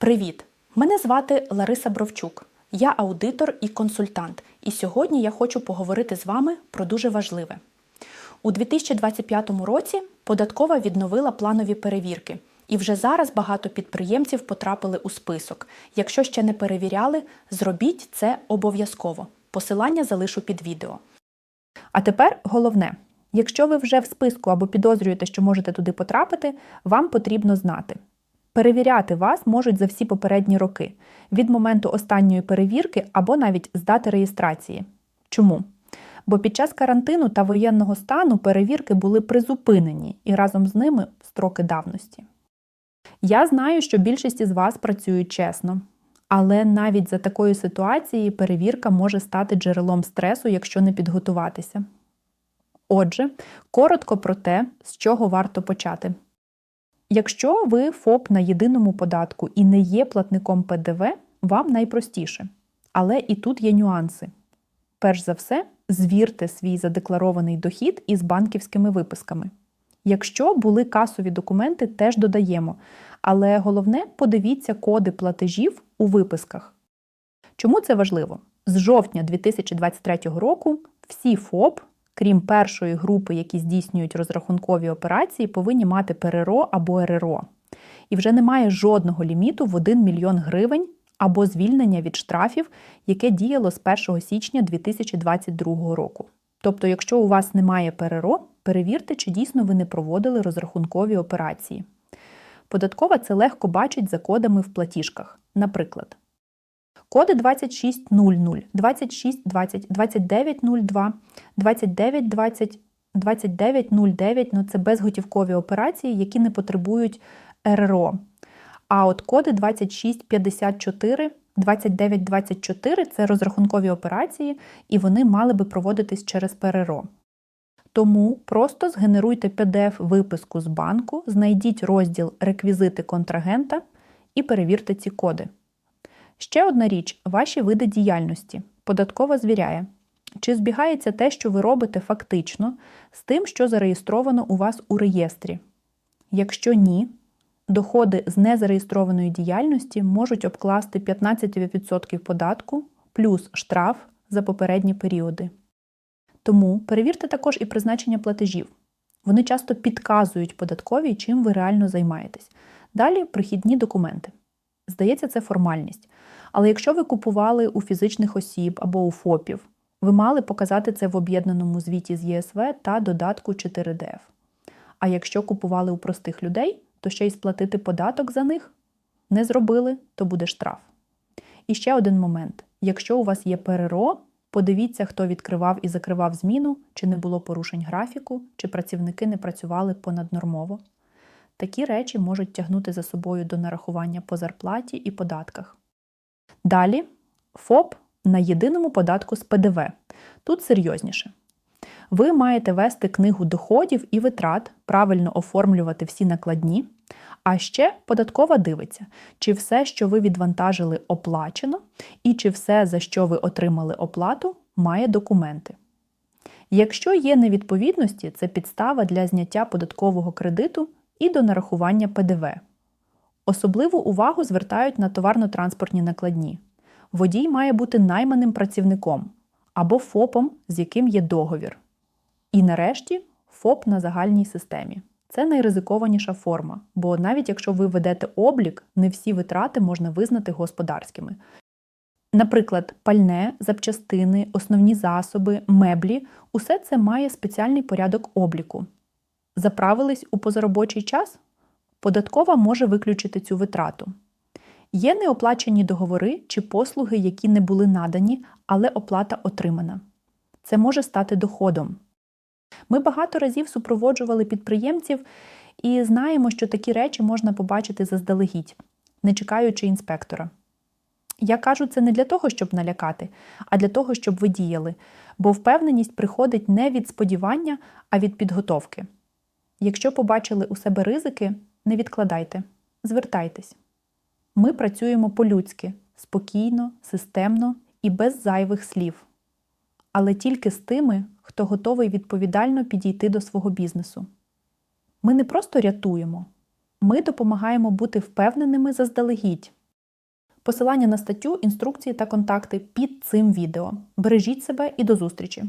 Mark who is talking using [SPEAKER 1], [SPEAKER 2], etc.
[SPEAKER 1] Привіт! Мене звати Лариса Бровчук. Я аудитор і консультант. І сьогодні я хочу поговорити з вами про дуже важливе. У 2025 році податкова відновила планові перевірки, і вже зараз багато підприємців потрапили у список. Якщо ще не перевіряли, зробіть це обов'язково. Посилання залишу під відео. А тепер головне: якщо ви вже в списку або підозрюєте, що можете туди потрапити, вам потрібно знати. Перевіряти вас можуть за всі попередні роки від моменту останньої перевірки або навіть з дати реєстрації. Чому? Бо під час карантину та воєнного стану перевірки були призупинені і разом з ними строки давності. Я знаю, що більшість із вас працюють чесно, але навіть за такої ситуації перевірка може стати джерелом стресу, якщо не підготуватися. Отже, коротко про те, з чого варто почати. Якщо ви ФОП на єдиному податку і не є платником ПДВ, вам найпростіше. Але і тут є нюанси. Перш за все, звірте свій задекларований дохід із банківськими виписками. Якщо були касові документи, теж додаємо. Але головне, подивіться коди платежів у виписках. Чому це важливо? З жовтня 2023 року всі ФОП, крім першої групи, які здійснюють розрахункові операції, повинні мати ПРРО або РРО. І вже немає жодного ліміту в 1 мільйон гривень або звільнення від штрафів, яке діяло з 1 січня 2022 року. Тобто, якщо у вас немає ПРРО, перевірте, чи дійсно ви не проводили розрахункові операції. Податкова це легко бачить за кодами в платіжках. Наприклад, коди 2600, 2620, 2902, 2920, 2909 ну це безготівкові операції, які не потребують РРО. А от коди 2654, 2924 це розрахункові операції, і вони мали би проводитись через ПРРО. Тому просто згенеруйте PDF-виписку з банку, знайдіть розділ Реквізити контрагента і перевірте ці коди. Ще одна річ ваші види діяльності. Податкова звіряє, чи збігається те, що ви робите фактично, з тим, що зареєстровано у вас у реєстрі. Якщо ні, доходи з незареєстрованої діяльності можуть обкласти 15% податку плюс штраф за попередні періоди. Тому перевірте також і призначення платежів. Вони часто підказують податковій, чим ви реально займаєтесь. Далі прихідні документи. Здається, це формальність. Але якщо ви купували у фізичних осіб або у ФОПів, ви мали показати це в об'єднаному звіті з ЄСВ та додатку 4ДФ. А якщо купували у простих людей, то ще й сплатити податок за них не зробили, то буде штраф. І ще один момент: якщо у вас є ПРРО, подивіться, хто відкривав і закривав зміну, чи не було порушень графіку, чи працівники не працювали понаднормово. Такі речі можуть тягнути за собою до нарахування по зарплаті і податках. Далі ФОП на єдиному податку з ПДВ. Тут серйозніше. Ви маєте вести книгу доходів і витрат, правильно оформлювати всі накладні. А ще податкова дивиться, чи все, що ви відвантажили, оплачено, і чи все, за що ви отримали оплату, має документи. Якщо є невідповідності, це підстава для зняття податкового кредиту і до нарахування ПДВ. Особливу увагу звертають на товарно-транспортні накладні. Водій має бути найманим працівником або ФОПом, з яким є договір. І нарешті ФОП на загальній системі. Це найризикованіша форма, бо навіть якщо ви ведете облік, не всі витрати можна визнати господарськими. Наприклад, пальне, запчастини, основні засоби, меблі усе це має спеціальний порядок обліку. Заправились у позаробочий час? Податкова може виключити цю витрату. Є неоплачені договори чи послуги, які не були надані, але оплата отримана. Це може стати доходом. Ми багато разів супроводжували підприємців і знаємо, що такі речі можна побачити заздалегідь, не чекаючи інспектора. Я кажу це не для того, щоб налякати, а для того, щоб ви діяли, бо впевненість приходить не від сподівання, а від підготовки. Якщо побачили у себе ризики, не відкладайте, звертайтесь. Ми працюємо по-людськи, спокійно, системно і без зайвих слів. Але тільки з тими, хто готовий відповідально підійти до свого бізнесу. Ми не просто рятуємо, ми допомагаємо бути впевненими заздалегідь, Посилання на статтю, інструкції та контакти під цим відео. Бережіть себе і до зустрічі!